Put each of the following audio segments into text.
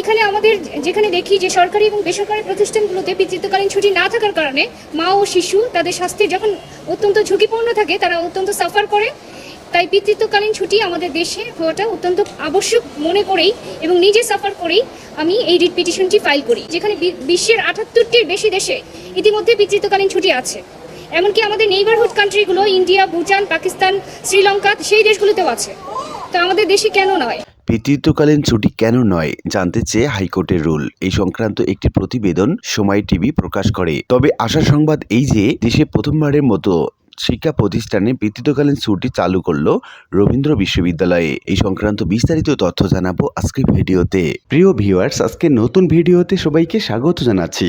এখানে আমাদের যেখানে দেখি যে সরকারি এবং বেসরকারি প্রতিষ্ঠানগুলোতে পিতৃত্বকালীন ছুটি না থাকার কারণে মা ও শিশু তাদের স্বাস্থ্যে যখন অত্যন্ত ঝুঁকিপূর্ণ থাকে, তারা অত্যন্ত সাফার করে। তাই পিতৃত্বকালীন ছুটি আমাদের দেশে হওয়াটা অত্যন্ত আবশ্যক মনে করেই এবং নিজে সাফার করেই আমি এই রিট পিটিশনটি ফাইল করি, যেখানে বিশ্বের আটাত্তরটির বেশি দেশে ইতিমধ্যে পিতৃত্বকালীন ছুটি আছে। এমনকি আমাদের নেইবারহুড কান্ট্রিগুলো ইন্ডিয়া ভুটান পাকিস্তান শ্রীলঙ্কা সেই দেশগুলোতেও আছে। তো আমাদের দেশে কেন নয়? পিতৃত্বকালীন ছুটি কেন নয় জানতে চেয়ে হাইকোর্টের রুল। এই সংক্রান্ত একটি প্রতিবেদন সময় টিভি প্রকাশ করে। তবে আশা সংবাদ এই যে, দেশে প্রথমবারের মতো শিক্ষা প্রতিষ্ঠানে পিতৃত্বকালীন ছুটি চালু করল রবীন্দ্র বিশ্ববিদ্যালয়ে। এই সংক্রান্ত বিস্তারিত তথ্য জানাব আজকের ভিডিওতে। প্রিয় ভিউয়ার্স, আজকে নতুন ভিডিওতে সবাইকে স্বাগত জানাচ্ছি।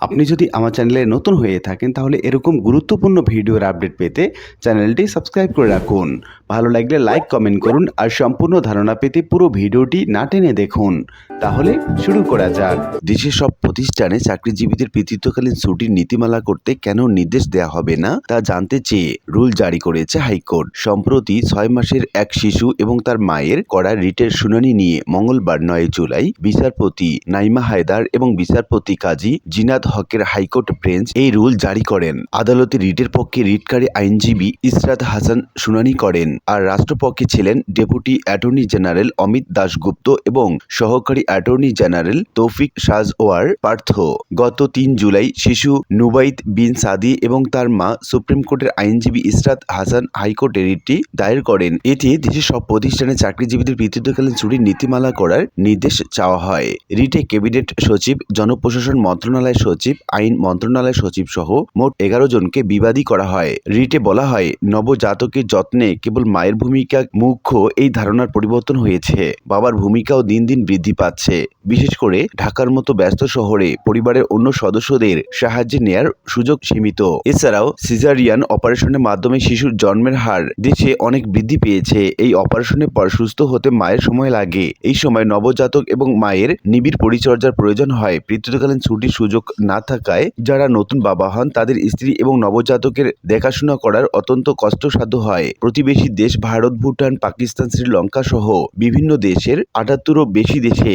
আপনি যদি আমার চ্যানেলে নতুন হয়ে থাকেন, তাহলে এরকম গুরুত্বপূর্ণ ভিডিওর আপডেট পেতে চ্যানেলটি সাবস্ক্রাইব করে রাখুন। ভালো লাগলে লাইক কমেন্ট করুন আর সম্পূর্ণ ধারণা পেতে পুরো ভিডিওটি না টেনে দেখুন। তাহলে শুরু করা যাক। দেশের সব প্রতিষ্ঠানে চাকরিজীবীদের পিতৃত্বকালীন ছুটির নীতিমালা করতে কেন নির্দেশ দেওয়া হবে না, তা জানতে চেয়ে রুল জারি করেছে হাইকোর্ট। সম্প্রতি ছয় মাসের এক শিশু এবং তার মায়ের করা রিটের শুনানি নিয়ে মঙ্গলবার নয় জুলাই বিচারপতি নাইমা হায়দার এবং বিচারপতি কাজী জিনাত হকের হাইকোর্ট বেঞ্চ এই রুল জারি করেন। আদালতে রিটের পক্ষে রিটকারী আইনজীবী ইসরাত হাসান শুনানি করেন। আর রাষ্ট্রপক্ষে ছিলেন deputy attorney general Amit Dasgupta এবং সহকারী অ্যাটর্নি জেনারেল তৌফিক সাজওয়ার পার্থ। গত তিন জুলাই শিশু নুবাইত বিন সাদি এবং তার মা সুপ্রিম কোর্টের আইনজীবী ইসরাত হাসান হাইকোর্টে রিটটি দায়ের করেন। এতে দেশের সব প্রতিষ্ঠানে চাকরিজীবীদের পিতৃত্বকালীন ছুটির নীতিমালা করার নির্দেশ চাওয়া হয়। রিটে ক্যাবিনেট সচিব, জনপ্রশাসন মন্ত্রণালয় সচিব, আইন মন্ত্রণালয় সচিব সহ মোট এগারো জনকে বিবাদী করা হয়। রিটে বলা হয়, নবজাতকের যত্নে কেবল মায়ের ভূমিকা মুখ্য এই ধারণার পরিবর্তন হয়েছে। বাবার ভূমিকাও দিন দিন বৃদ্ধি পাচ্ছে। বিশেষ করে ঢাকার মতো ব্যস্ত শহরে পরিবারের অন্য সদস্যদের সাহায্যে নেয়ার সুযোগ সীমিত। এছাড়াও সিজারিয়ান অপারেশনের মাধ্যমে শিশুর জন্মের হার দেশে অনেক বৃদ্ধি পেয়েছে। এই অপারেশনের পর সুস্থ হতে মায়ের সময় লাগে। এই সময় নবজাতক এবং মায়ের নিবিড় পরিচর্যার প্রয়োজন হয়। পিতৃত্বকালীন ছুটির সুযোগ না থাকায় যারা নতুন বাবা হন, তাদের স্ত্রী এবং নবজাতকের দেখাশোনা করার অত্যন্ত কষ্টসাধ্য হয়। প্রতিবেশী দেশ ভারত, ভুটান, পাকিস্তান, শ্রীলঙ্কা সহ বিভিন্ন দেশের আটাত্তরও বেশি দেশে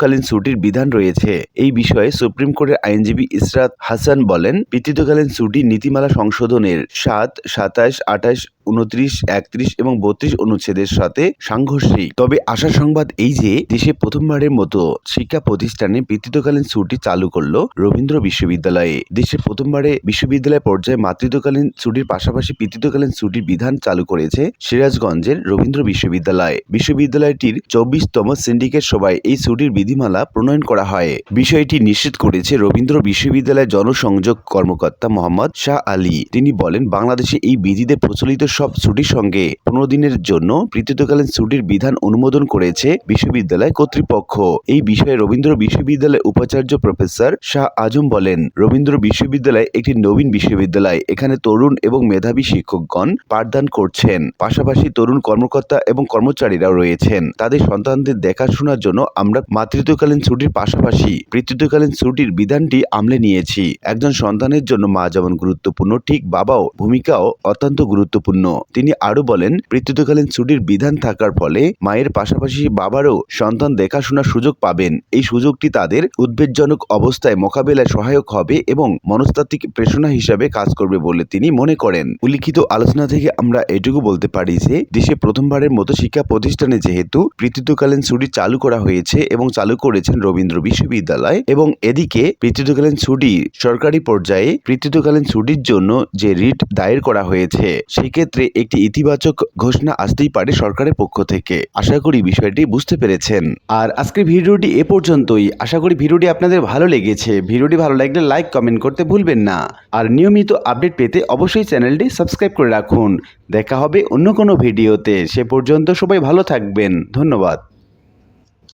পিতৃত্বকালীন ছুটির বিধান রয়েছে। এই বিষয়ে সুপ্রিম কোর্টের আইনজীবী ইসরাত হাসান বলেন, পিতৃত্বকালীন ছুটি নীতিমালা সংশোধনের সাত, সাতাশ, আঠাশ উনত্রিশ, একত্রিশ এবং বত্রিশ অনুচ্ছেদের সাথে সাংঘর্ষিক। তবে আশা সংবাদ এই যে, দেশে প্রথমবারের মতো শিক্ষা প্রতিষ্ঠানে পিতৃত্বকালীন ছুটি চালু করল রবীন্দ্র বিশ্ববিদ্যালয়ে। দেশে প্রথমবারে বিশ্ববিদ্যালয় পর্যায়ে মাতৃত্বকালীন ছুটির পাশাপাশি পিতৃত্বকালীন ছুটির বিধান চালু করেছে সিরাজগঞ্জের রবীন্দ্র বিশ্ববিদ্যালয়। বিশ্ববিদ্যালয়টির চব্বিশতম সিন্ডিকেট সভায় এই ছুটির বিধিমালা প্রণয়ন করা হয়। বিষয়টি নিশ্চিত করেছে রবীন্দ্র বিশ্ববিদ্যালয়ের জনসংযোগ কর্মকর্তা মোহাম্মদ শাহ আলী। তিনি বলেন, বাংলাদেশে এই বিধিতে প্রচলিত সব ছুটির সঙ্গে পনেরো দিনের জন্য পিতৃত্বকালীন ছুটির বিধান অনুমোদন করেছে বিশ্ববিদ্যালয় কর্তৃপক্ষ। এই বিষয়ে রবীন্দ্র বিশ্ববিদ্যালয়ের উপাচার্য প্রফেসর শাহ আজম বলেন, রবীন্দ্র বিশ্ববিদ্যালয় একটি নবীন বিশ্ববিদ্যালয়। এখানে তরুণ এবং মেধাবী শিক্ষকগণ পাঠদান করছেন। পাশাপাশি তরুণ কর্মকর্তা এবং কর্মচারীরাও রয়েছেন। তাদের সন্তানদের দেখাশোনার জন্য আমরা মাতৃত্বকালীন ছুটির পাশাপাশি পিতৃত্বকালীন ছুটির বিধানটি আমলে নিয়েছি। একজন সন্তানের জন্য মা যেমন গুরুত্বপূর্ণ, ঠিক বাবাও ভূমিকাও অত্যন্ত গুরুত্বপূর্ণ। তিনি আরও বলেন পিতৃত্বকালীন ছুটির বিধান থাকার ফলে মায়ের পাশাপাশি বাবারও সন্তান দেখাশোনার সুযোগ পাবেন। এই সুযোগটি তাদের উদ্বেগজনক অবস্থায় মোকাবেলায় সহায়ক হবে এবং মনস্তাত্ত্বিক প্রেষণা হিসাবে কাজ করবে বলে তিনি মনে করেন। উল্লিখিত আলোচনা থেকে আমরা এটুকু বলতে পারি যে, দেশে প্রথমবারের মতো শিক্ষা প্রতিষ্ঠানে যেহেতু পিতৃত্বকালীন ছুটি চালু করা হয়েছে এবং চালু করেছেন রবীন্দ্র বিশ্ববিদ্যালয় এবং এদিকে পিতৃত্বকালীন ছুটি সরকারি পর্যায়ে পিতৃত্বকালীন ছুটির জন্য যে রিট দায়ের করা হয়েছে, সেক্ষেত্রে একটি ইতিবাচক ঘোষণা আসতেই পারে সরকারের পক্ষ থেকে। আশা করি বিষয়টি বুঝতে পেরেছেন। আর আজকের ভিডিওটি এ পর্যন্তই। আশা করি ভিডিওটি আপনাদের ভালো লেগেছে। ভিডিওটি ভালো লাগলে লাইক, কমেন্ট করতে ভুলবেন না। আর নিয়মিত আপডেট পেতে অবশ্যই চ্যানেলটি সাবস্ক্রাইব করে রাখুন। দেখা হবে অন্য কোনো ভিডিওতে। সে পর্যন্ত সবাই ভালো থাকবেন। ধন্যবাদ।